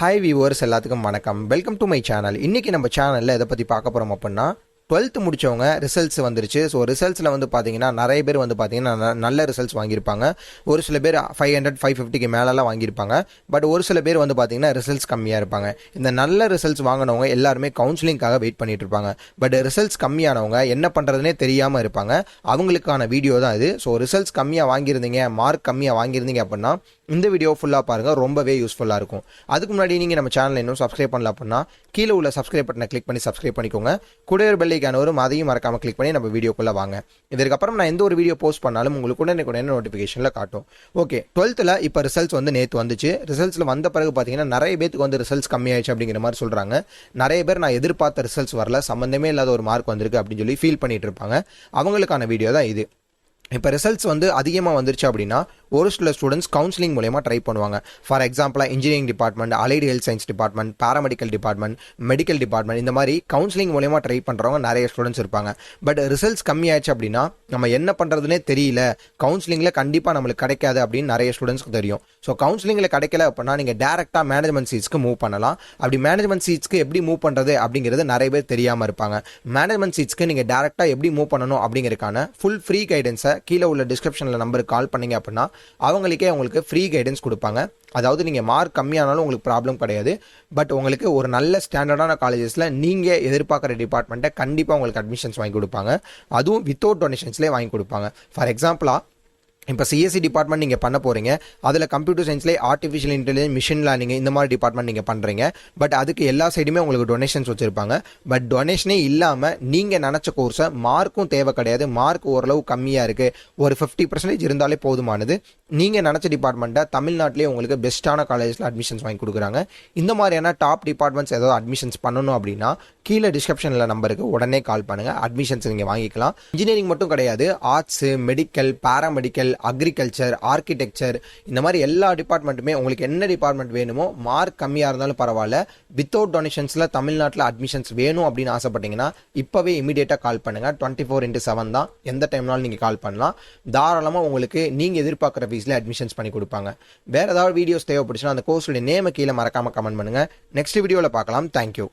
Hi viewers எல்லாத்துக்கும் வணக்கம். Welcome to my channel இன்னைக்கு நம்ம சேனலில் எதை பற்றி பார்க்க போகிறோம் அப்படின்னா டுவெல்த் முடிச்சவங்க ரிசல்ட்ஸ் வந்துருச்சு. ஸோ ரிசல்ட்ஸில் வந்து பார்த்தீங்கன்னா நிறைய பேர் வந்து பார்த்தீங்கன்னா ந- நல்ல ரிசல்ட்ஸ் வாங்கியிருப்பாங்க. ஒரு சில பேர் ஃபைவ் ஹண்ட்ரட் ஃபைவ் ஃபிஃப்டிக்கு மேலெலாம் வாங்கியிருப்பாங்க. பட் ஒரு சில பேர் வந்து பார்த்தீங்கன்னா ரிசல்ட்ஸ் கம்மியாக இருப்பாங்க. இந்த நல்ல ரிசல்ட்ஸ் வாங்கினவங்க எல்லாருமே கவுன்சிலிங்காக வெயிட் பண்ணிட்டு இருப்பாங்க. பட் ரிசல்ட்ஸ் கம்மியானவங்க என்ன பண்ணுறதுனே தெரியாமல் இருப்பாங்க. அவங்களுக்கான வீடியோ தான் இது. ஸோ ரிசல்ட்ஸ் கம்மியாக வாங்கியிருந்தீங்க மார்க் கம்மியாக வாங்கியிருந்தீங்க அப்படின்னா இந்த வீடியோ ஃபுல்லாக பாருங்கள் ரொம்பவே யூஸ்ஃபுல்லாக இருக்கும். அதுக்கு முன்னாடி நீங்கள் நம்ம சேனல் இன்னும் சப்ஸ்கிரைப் பண்ணல அப்படின்னா கீழே உள்ள சப்ஸ்கிரைப் பட்டனை கிளிக் பண்ணி சப்ஸ்கிரைப் பண்ணிக்கோங்க. கூட பெல்லை பெல்லைக்கான வரும் அதையும் மறக்காமல் கிளிக் பண்ணி நம்ம வீடியோக்குள்ளே வாங்க. இதுக்கப்புறம் நான் எந்த ஒரு வீடியோ போஸ்ட் பண்ணாலும் உங்களுக்கு உடனே உடனே நோட்டிஃபிகேஷனில் காட்டும். ஓகே டுவெல்த்தில் இப்போ ரிசல்ட்ஸ் வந்து நேற்று வந்துச்சு. ரிசல்ட்ஸில் வந்த பிறகு பார்த்தீங்கன்னா நிறைய பேத்துக்கு வந்து ரிசல்ட்ஸ் கம்மியாயிடுச்சு அப்படிங்கிற மாதிரி சொல்கிறாங்க நிறைய பேர் நான் எதிர்பார்த்த ரிசல்ட்ஸ் வரல. சம்மந்தமே இல்லாத ஒரு மார்க் வந்திருக்கு அப்படின்னு சொல்லி ஃபீல் பண்ணிட்டு இருப்பாங்க. அவங்களுக்கான வீடியோ தான் இது. இப்போ ரிசல்ட்ஸ் வந்து அதிகமாக வந்துருச்சு அப்படின்னா ஒரு சில ஸ்டூடெண்ட்ஸ் கவுன்சிலிங் மூலயமா ட்ரை பண்ணுவாங்க. ஃபார் எக்ஸாம்பிளாக engineering department allied health science department paramedical department medical department இந்த மாதிரி கவுன்சிலிங் மூலயமா ட்ரை பண்ணுறவங்க நிறைய ஸ்டூடெண்ட்ஸ் இருப்பாங்க. பட் ரிசல்ட்ஸ் கம்மியாயிடுச்சு அப்படின்னா நம்ம என்ன பண்ணுறதுனே தெரியல. கவுன்சிலிங்கில் கண்டிப்பாக நம்மளுக்கு கிடைக்காது அப்படின்னு நிறைய ஸ்டூடெண்ட்ஸ்க்கு தெரியும். ஸோ கவுன்சிலிங்கில் கிடைக்கல அப்படின்னா நீங்கள் டேரெக்டாக மேனேஜ்மெண்ட் சீட்ஸ்க்கு மூவ் பண்ணலாம். அப்படி மேனேஜ்மெண்ட் சீட்ஸ்க்கு எப்படி மூவ் பண்ணுறது அப்படிங்கிறது நிறைய பேர் தெரியாமல் இருப்பாங்க. மேனேஜ்மெண்ட் சீட்ஸ்க்கு நீங்கள் டேரெக்டாக எப்படி மூவ் பண்ணணும் அப்படிங்கிறதுக்கான ஃபுல் ஃப்ரீ கைடன்ஸை கீழே உள்ள டிஸ்கிரிப்ஷனில் நம்பருக்கு கால் பண்ணீங்க அப்படின்னா அவங்களுக்கே உங்களுக்கு ஃப்ரீ கைடன்ஸ் கொடுப்பாங்க. அதாவது நீங்கள் மார்க் கம்மியானாலும் உங்களுக்கு ப்ராப்ளம் கிடையாது. பட் உங்களுக்கு ஒரு நல்ல ஸ்டாண்டர்டான காலேஜஸில் நீங்கள் எதிர்பார்க்குற டிபார்ட்மெண்ட்டை கண்டிப்பாக உங்களுக்கு அட்மிஷன்ஸ் வாங்கி கொடுப்பாங்க. அதுவும் வித்தவுட் டொனேஷன்ஸ்லேயே வாங்கி கொடுப்பாங்க. ஃபார் எக்ஸாம்பிளாக இப்போ சிஎஸ்சி டிபார்ட்மெண்ட் நீங்கள் பண்ண போகிறீங்க அதில் கம்ப்யூட்டர் சயின்ஸ்லேயே ஆர்டிஃபிஷியல் இன்டெலிஜென்ஸ் மிஷின் லேர்னிங் இந்த மாதிரி டிபார்ட்மெண்ட் நீங்கள் பண்ணுறீங்க பட் அதுக்கு எல்லா சைடுமே உங்களுக்கு டொனேஷன்ஸ் வச்சுருப்பாங்க. பட் டொனேஷனே இல்லாமல் நீங்கள் நினச்ச கோர்ஸை மார்க்கும் தேவை கிடையாது. மார்க் ஓரளவு கம்மியாக இருக்குது ஒரு ஃபிஃப்டி பர்சன்டேஜ் இருந்தாலே போதுமானது. நீங்கள் நினச்ச டிபார்ட்மெண்ட்டை தமிழ்நாட்டிலே உங்களுக்கு பெஸ்ட்டான காலேஜில் அட்மிஷன்ஸ் வாங்கி கொடுக்குறாங்க. இந்த மாதிரியான டாப் டிபார்ட்மெண்ட்ஸ் ஏதாவது அட்மிஷன்ஸ் பண்ணணும் அப்படின்னா கீழே டிஸ்கிரிப்ஷனில் நம்பருக்கு உடனே கால் பண்ணுங்கள் அட்மிஷன்ஸ் நீங்கள் வாங்கிக்கலாம். இன்ஜினியரிங் மட்டும் கிடையாது. Arts medical paramedical agriculture architecture இந்த மாதிரி எல்லா டிபார்ட்மெண்ட்டுமே உங்களுக்கு என்ன டிபார்ட்மெண்ட் வேணுமோ மார்க் கம்மியாக இருந்தாலும் பரவாயில்ல. வித்தவுட் டொனேஷன்ஸில் தமிழ்நாட்டில் அட்மிஷன்ஸ் வேணும் அப்படின்னு ஆசைப்பட்டீங்கன்னா இப்போவே இமீடியட்டாக கால் பண்ணுங்கள் டுவெண்ட்டி ஃபோர் இன்ட்டு செவன் தான். எந்த டைம்னாலும் நீங்கள் கால் பண்ணலாம். தாராளமாக உங்களுக்கு நீங்கள் எதிர்பார்க்குற ஃபீஸில் அட்மிஷன்ஸ் பண்ணி கொடுப்பாங்க. வேறு ஏதாவது வீடியோஸ் தேவைப்படுச்சுன்னா அந்த கோர்ஸுடைய நேமை கீழே மறக்காமல் கமெண்ட் பண்ணுங்கள் நெக்ஸ்ட் வீடியோவில் பார்க்கலாம். தேங்க்யூ